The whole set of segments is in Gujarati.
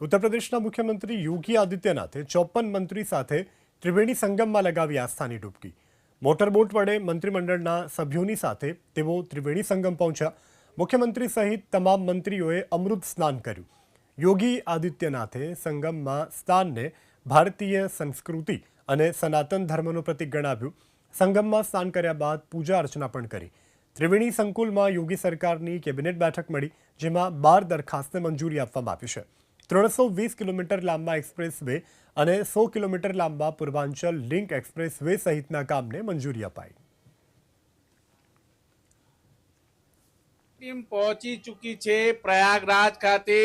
ઉત્તર પ્રદેશના મુખ્યમંત્રી યોગી આદિત્યનાથે ચોપન મંત્રી સાથે ત્રિવેણી સંગમમાં લગાવી આસ્થાની ડૂબકી. મોટરબોટ વડે મંત્રીમંડળના સભ્યોની સાથે તેઓ ત્રિવેણી સંગમ પહોંચ્યા. મુખ્યમંત્રી સહિત તમામ મંત્રીઓએ અમૃત સ્નાન કર્યું. યોગી આદિત્યનાથે સંગમમાં સ્નાનને ભારતીય સંસ્કૃતિ અને સનાતન ધર્મનું પ્રતીક ગણાવ્યું. સંગમમાં સ્નાન કર્યા બાદ પૂજા અર્ચના પણ કરી. ત્રિવેણી સંકુલમાં યોગી સરકારની કેબિનેટ બેઠક મળી, જેમાં બાર દરખાસ્તને મંજૂરી આપવામાં આવી છે. ત્રણસો વીસ કિલોમીટર લાંબા એક્સપ્રેસ વે અને સો કિલોમીટર લાંબા પૂર્વાંચલ લિંક એક્સપ્રેસ વે સહિતના કામને મંજૂરી અપાઈ. ટીમ પહોંચી ચૂકી છે પ્રયાગરાજ ખાતે.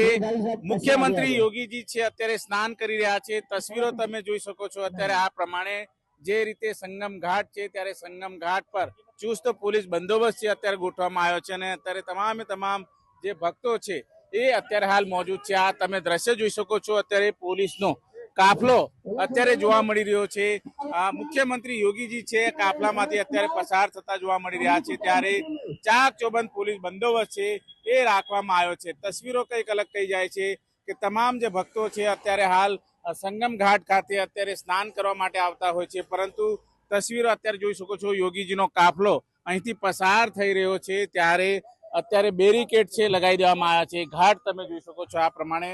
મુખ્યમંત્રી યોગીજી છે અત્યારે સ્નાન કરી રહ્યા છે. તસવીરો તમે જોઈ શકો છો અત્યારે આ પ્રમાણે જે રીતે સંગમ ઘાટ છે ત્યારે સંગમ ઘાટ પર ચુસ્ત પોલીસ બંદોબસ્ત છે અત્યારે ગોઠવવામાં આવ્યો છે અને અત્યારે તમામે તમામ જે ભક્તો છે એ અત્યારે હાલ મોજૂદ છે. આ તમે દ્રશ્ય જોઈ શકો છો. અત્યારે પોલીસનો કાફલો અત્યારે જોવા મળી રહ્યો છે. મુખ્યમંત્રી યોગીજી છે, કાફલામાંથી અત્યારે પસાર થતા જોવા મળી રહ્યા છે. ત્યારે ચાક ચોબંધ પોલીસ બંદોબસ્ત છે એ રાખવામાં આવ્યો છે. તસવીરો કંઈક અલગ કહી જાય છે કે તમામ જે ભક્તો છે અત્યારે હાલ સંગમ ઘાટ ખાતે અત્યારે સ્નાન કરવા માટે આવતા હોય છે. પરંતુ તસવીરો અત્યારે જોઈ શકો છો. યોગીજીનો કાફલો અહીંથી પસાર થઈ રહ્યો છે. ત્યારે અત્યારે બેરિકેડ છે, લગાવી દેવામાં આવ્યા છે. ઘાટ તમે જોઈ શકો છો આ પ્રમાણે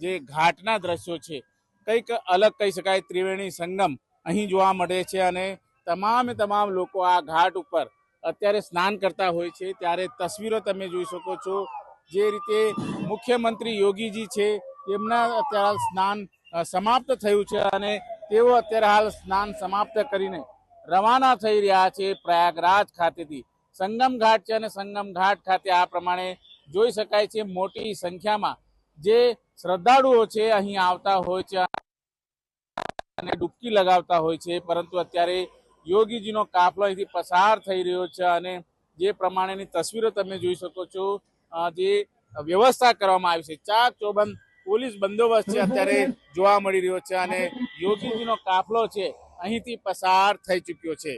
જે ઘાટના દ્રશ્યો છે, કંઈક અલગ કહી શકાય, ત્રિવેણી સંગમ અહીં જોવા મળે છે અને તમામે તમામ લોકો આ ઘાટ ઉપર અત્યારે સ્નાન કરતા હોય છે. ત્યારે તસવીરો તમે જોઈ શકો છો, જે રીતે મુખ્યમંત્રી યોગીજી છે, તેમના અત્યારે સ્નાન સમાપ્ત થયું છે અને તેઓ અત્યારે હાલ સ્નાન સમાપ્ત કરીને રવાના થઈ રહ્યા છે પ્રયાગરાજ ખાતેથી. સંગમ ઘાટ છે અને સંગમ ઘાટ ખાતે આ પ્રમાણે જોઈ શકાય છે મોટી સંખ્યામાં જે શ્રદ્ધાળુઓ છે અહીં આવતા હોય છે અને ડૂબકી લગાવતા હોય છે, પરંતુ અત્યારે યોગીજીનો કાફલો અહીંથી પસાર થઈ રહ્યો છે અને જે પ્રમાણેની તસવીરો તમે જોઈ શકો છો જે વ્યવસ્થા કરવામાં આવી છે. ચાક ચોબંધ પોલીસ બંદોબસ્ત છે અત્યારે જોવા મળી રહ્યો છે અને યોગીજીનો કાફલો છે અહીંથી પસાર થઈ ચૂક્યો છે.